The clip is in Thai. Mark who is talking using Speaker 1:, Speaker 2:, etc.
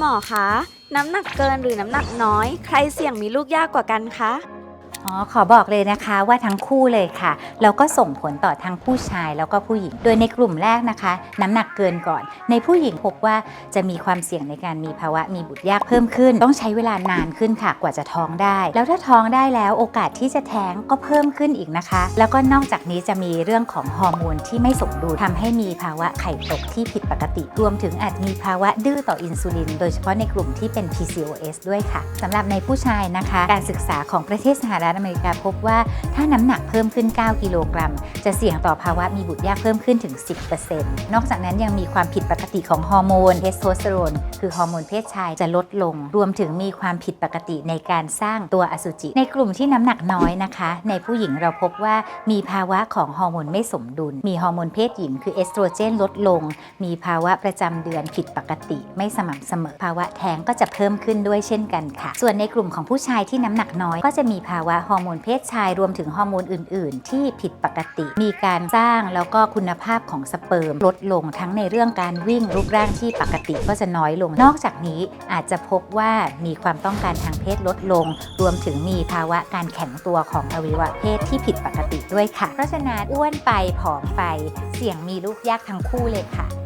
Speaker 1: หมอคะ น้ำหนักเกินหรือน้ำหนักน้อย ใครเสี่ยงมีลูกยากกว่ากันคะ
Speaker 2: อ๋อขอบอกเลยนะคะว่าทั้งคู่เลยค่ะ แล้วก็ส่งผลต่อทั้งผู้ชายแล้วก็ผู้หญิง โดยในกลุ่มแรกนะคะ น้ำหนักเกินก่อน ในผู้หญิงพบว่าจะมีความเสี่ยงในการมีภาวะมีบุตรยากเพิ่มขึ้น ต้องใช้เวลานานขึ้นค่ะกว่าจะท้องได้ แล้วถ้าท้องได้แล้วโอกาสที่จะแท้งก็เพิ่มขึ้นอีกนะคะ แล้วก็นอกจากนี้จะมีเรื่องของฮอร์โมนที่ไม่สมดุลทำให้มีภาวะไข่ตกที่ผิดปกติ รวมถึงอาจมีภาวะดื้อต่ออินซูลิน โดยเฉพาะในกลุ่มที่เป็น PCOS ด้วยค่ะสำหรับในผู้ชายนะคะ การศึกษาของประเทศสหรัฐฐอเมริกาพบว่าถ้าน้ำหนักเพิ่มขึ้น 9 กิโลกรัม จะเสี่ยงต่อภาวะมีบุตรยากเพิ่มขึ้นถึง 10%นอกจากนั้นยังมีความผิดปกติของฮอร์โมนเทสโทสเตอโรนคือฮอร์โมนเพศชายจะลดลง รวมถึงมีความผิดปกติในการสร้างตัวอสุจิ ในกลุ่มที่น้ำหนักน้อยนะคะ ในผู้หญิงเราพบว่ามีภาวะของฮอร์โมนไม่สมดุล มีฮอร์โมนเพศหญิงคือเอสโตรเจนลดลง มีภาวะประจำเดือนผิดปกติ ไม่สม่ำเสมอ ภาวะแท้งก็จะเพิ่มขึ้นด้วยเช่นกันค่ะ ส่วนในกลุ่มของผู้ชายที่น้ำหนักน้อยก็จะมีภาวะฮอร์โมนเพศชายรวมถึงฮอร์โมนอื่น ๆ ที่ผิดปกติ มีการสร้างแล้วก็คุณภาพของสเปิร์มลดลงทั้งในเรื่องการวิ่งรูปร่างที่ปกติก็จะน้อยลง นอกจากนี้อาจจะพบว่ามีความต้องการทางเพศลดลง รวมถึงมีภาวะการแข็งตัวของอวัยวะเพศที่ผิดปกติด้วยค่ะ เพราะฉะนั้นอ้วนไปผอมไปเสี่ยงมีลูกยากทั้งคู่เลยค่ะ